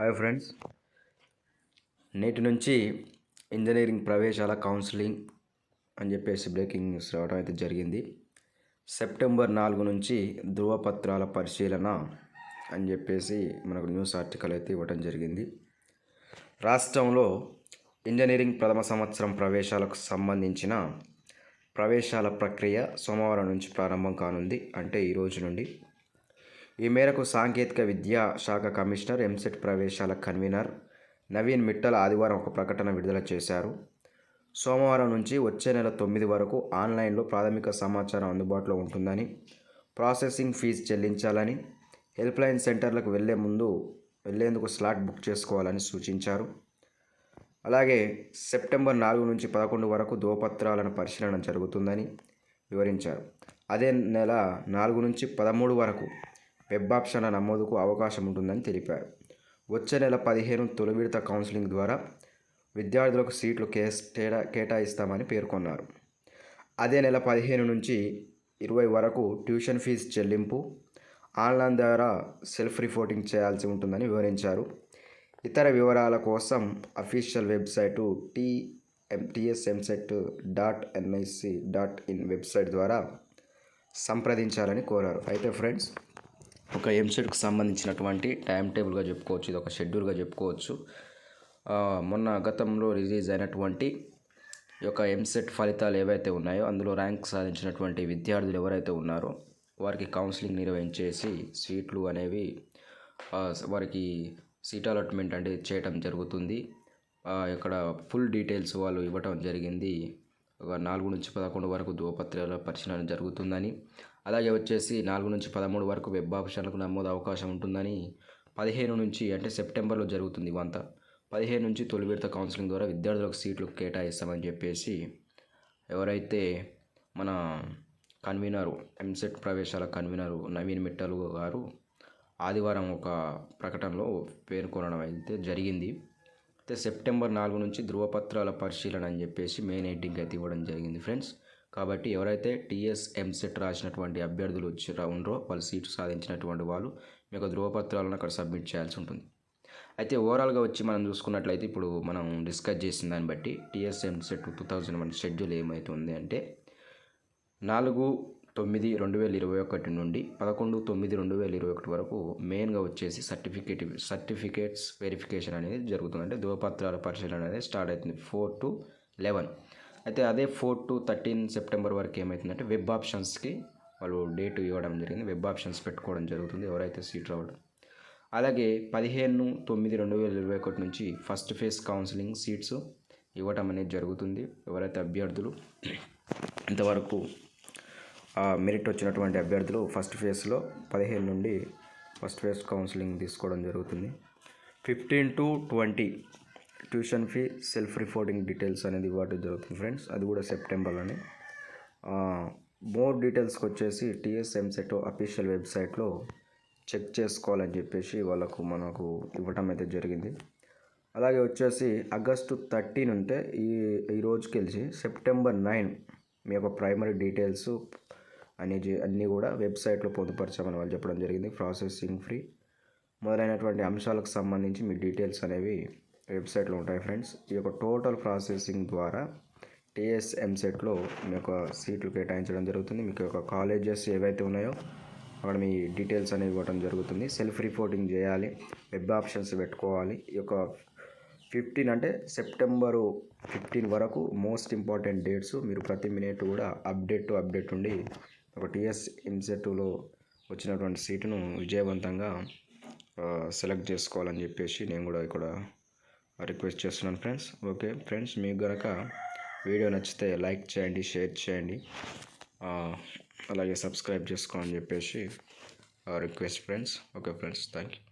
Hi friends. నేటి నుంచి engineering ప్రవేశాల counselling అని చెప్పేసి బ్రేకింగ్ న్యూస్ రావడం అయితే జరిగింది. సెప్టెంబర్ నాలుగు నుంచి ధృవపత్రాల పరిశీలన అని చెప్పేసి మనకు న్యూస్ ఆర్టికల్ అయితే ఇవ్వడం జరిగింది. రాష్ట్రంలో ఇంజనీరింగ్ ప్రథమ సంవత్సరం ప్రవేశాలకు సంబంధించిన ప్రవేశాల ప్రక్రియ సోమవారం నుంచి ప్రారంభం కానుంది. అంటే ఈ రోజు నుండి ఈ మేరకు సాంకేతిక విద్యా శాఖ కమిషనర్ ఎంసెట్ ప్రవేశాల కన్వీనర్ నవీన్ మిట్టల్ ఆదివారం ఒక ప్రకటన విడుదల చేశారు. సోమవారం నుంచి వచ్చే నెల తొమ్మిది వరకు ఆన్లైన్లో ప్రాథమిక సమాచారం అందుబాటులో ఉంటుందని ప్రాసెసింగ్ ఫీజు చెల్లించాలని హెల్ప్లైన్ సెంటర్లకు వెళ్ళే ముందు వెళ్ళేందుకు స్లాట్ బుక్ చేసుకోవాలని సూచించారు. అలాగే సెప్టెంబర్ నాలుగు నుంచి పదకొండు వరకు ధృవపత్రాలను పరిశీలన జరుగుతుందని వివరించారు. అదే నెల నాలుగు నుంచి పదమూడు వరకు వెబ్ ఆప్షన్ల నమోదుకు అవకాశం ఉంటుందని తెలిపారు. వచ్చే నెల పదిహేను తొలి విడత కౌన్సిలింగ్ ద్వారా విద్యార్థులకు సీట్లు కేస్ కేటా కేటాయిస్తామని పేర్కొన్నారు. అదే నెల పదిహేను నుంచి ఇరవై వరకు ట్యూషన్ ఫీజు చెల్లింపు ఆన్లైన్ ద్వారా సెల్ఫ్ రిపోర్టింగ్ చేయాల్సి ఉంటుందని వివరించారు. ఇతర వివరాల కోసం official website TM TS EAMCET dot NIC dot in website ద్వారా సంప్రదించాలని కోరారు. అయితే ఫ్రెండ్స్ ఒక ఎంసెట్కు సంబంధించినటువంటి టైం టేబుల్గా చెప్పుకోవచ్చు ఇది ఒక షెడ్యూల్గా చెప్పుకోవచ్చు మొన్న గతంలో రిలీజ్ అయినటువంటి ఈ యొక్క ఎంసెట్ ఫలితాలు ఏవైతే ఉన్నాయో అందులో ర్యాంక్ సాధించినటువంటి విద్యార్థులు ఎవరైతే ఉన్నారో వారికి కౌన్సిలింగ్ నిర్వహించేసి సీట్లు అనేవి వారికి సీట్ అలాట్మెంట్ అంటే చేయటం జరుగుతుంది. ఇక్కడ ఫుల్ డీటెయిల్స్ వాళ్ళు ఇవ్వటం జరిగింది. ఒక నాలుగు నుంచి పదకొండు వరకు ధృవపత్రాల పరిశీలన జరుగుతుందని అలాగే వచ్చేసి నాలుగు నుంచి పదమూడు వరకు వెబ్ ఆప్షన్లకు నమోదు అవకాశం ఉంటుందని పదిహేను నుంచి అంటే సెప్టెంబర్లో జరుగుతుంది ఇవంతా. పదిహేను నుంచి తొలి విడత కౌన్సిలింగ్ ద్వారా విద్యార్థులకు సీట్లు కేటాయిస్తామని చెప్పేసి ఎవరైతే మన కన్వీనరు ఎంసెట్ ప్రవేశాల కన్వీనరు నవీన్ మిట్టలు గారు ఆదివారం ఒక ప్రకటనలో పేర్కొనడం అయితే జరిగింది. అయితే సెప్టెంబర్ నాలుగు నుంచి ధృవపత్రాల పరిశీలన అని చెప్పేసి మెయిన్ హెడ్డింగ్ అయితే ఇవ్వడం జరిగింది ఫ్రెండ్స్. కాబట్టి ఎవరైతే టీఎస్ ఎంసెట్ రాసినటువంటి అభ్యర్థులు వచ్చి ఉన్నారో వాళ్ళు సీటు సాధించినటువంటి వాళ్ళు మీ యొక్క ధృవపత్రాలను అక్కడ సబ్మిట్ చేయాల్సి ఉంటుంది. అయితే ఓవరాల్గా వచ్చి మనం చూసుకున్నట్లయితే ఇప్పుడు మనం డిస్కస్ చేసిన దాన్ని బట్టి TS EAMCET two thousand one schedule ఏమవుతుంది అంటే నాలుగు తొమ్మిది రెండు వేల ఇరవై ఒకటి నుండి పదకొండు తొమ్మిది రెండు వేల ఇరవై ఒకటి వరకు మెయిన్గా వచ్చేసి సర్టిఫికేట్ సర్టిఫికేట్స్ వెరిఫికేషన్ అనేది జరుగుతుంది. అంటే ధృవపత్రాల పరిశీలన అనేది స్టార్ట్ అవుతుంది. Four to eleven. అయితే అదే ఫోర్ టు థర్టీన్ సెప్టెంబర్ వరకు ఏమవుతుందంటే వెబ్ ఆప్షన్స్కి వాళ్ళు డేట్ ఇవ్వడం జరిగింది. వెబ్ ఆప్షన్స్ పెట్టుకోవడం జరుగుతుంది. ఎవరైతే సీట్ రావడం. అలాగే పదిహేను తొమ్మిది రెండు వేల ఇరవై ఒకటి నుంచి ఫస్ట్ ఫేజ్ కౌన్సిలింగ్ సీట్స్ ఇవ్వటం అనేది జరుగుతుంది. ఎవరైతే అభ్యర్థులు ఇంతవరకు మెరిట్ వచ్చినటువంటి అభ్యర్థులు ఫస్ట్ ఫేజ్లో పదిహేను నుండి ఫస్ట్ ఫేజ్ కౌన్సిలింగ్ తీసుకోవడం జరుగుతుంది. Fifteen to twenty tuition fee self reporting details అనేది ఇవ్వడం జరుగుతుంది ఫ్రెండ్స్. అది కూడా సెప్టెంబర్లోనే. మోర్ డీటెయిల్స్కి వచ్చేసి టీఎస్ఎంసెట్ అఫీషియల్ వెబ్సైట్లో చెక్ చేసుకోవాలని చెప్పేసి వాళ్ళకు మనకు ఇవ్వటం అయితే జరిగింది. అలాగే వచ్చేసి ఆగస్టు థర్టీన్ ఉంటే ఈ ఈ రోజుకి వెళ్ళి సెప్టెంబర్ నైన్ మీ యొక్క ప్రైమరీ డీటెయిల్స్ అనేది అన్నీ కూడా వెబ్సైట్లో పొందుపరచామని వాళ్ళు చెప్పడం జరిగింది. ప్రాసెసింగ్ ఫ్రీ మొదలైనటువంటి అంశాలకు సంబంధించి మీ డీటెయిల్స్ అనేవి వెబ్సైట్లో ఉంటాయి ఫ్రెండ్స్. ఈ యొక్క టోటల్ ప్రాసెసింగ్ ద్వారా టీఎస్ ఎంసెట్లో మీ యొక్క సీట్లు కేటాయించడం జరుగుతుంది. మీకు యొక్క కాలేజెస్ ఏవైతే ఉన్నాయో అక్కడ మీ డీటెయిల్స్ అనేవి ఇవ్వడం జరుగుతుంది. సెల్ఫ్ రిపోర్టింగ్ చేయాలి వెబ్ ఆప్షన్స్ పెట్టుకోవాలి. ఈ యొక్క ఫిఫ్టీన్ అంటే సెప్టెంబరు ఫిఫ్టీన్ వరకు మోస్ట్ ఇంపార్టెంట్ డేట్స్ మీరు ప్రతి మినిట్ కూడా అప్డేట్ టు అప్డేట్ ఉండి ఒక టీఎస్ ఎంసెట్లో వచ్చినటువంటి సీటును విజయవంతంగా సెలెక్ట్ చేసుకోవాలని చెప్పేసి నేను కూడా ఇక్కడ రిక్వెస్ట్ చేస్తున్నాను ఫ్రెండ్స్. ఓకే ఫ్రెండ్స్ మీకు గనక వీడియో నచ్చితే లైక్ చేయండి షేర్ చేయండి. అలాగే సబ్స్క్రైబ్ చేసుకోమని చెప్పేసి request friends. Okay friends thank you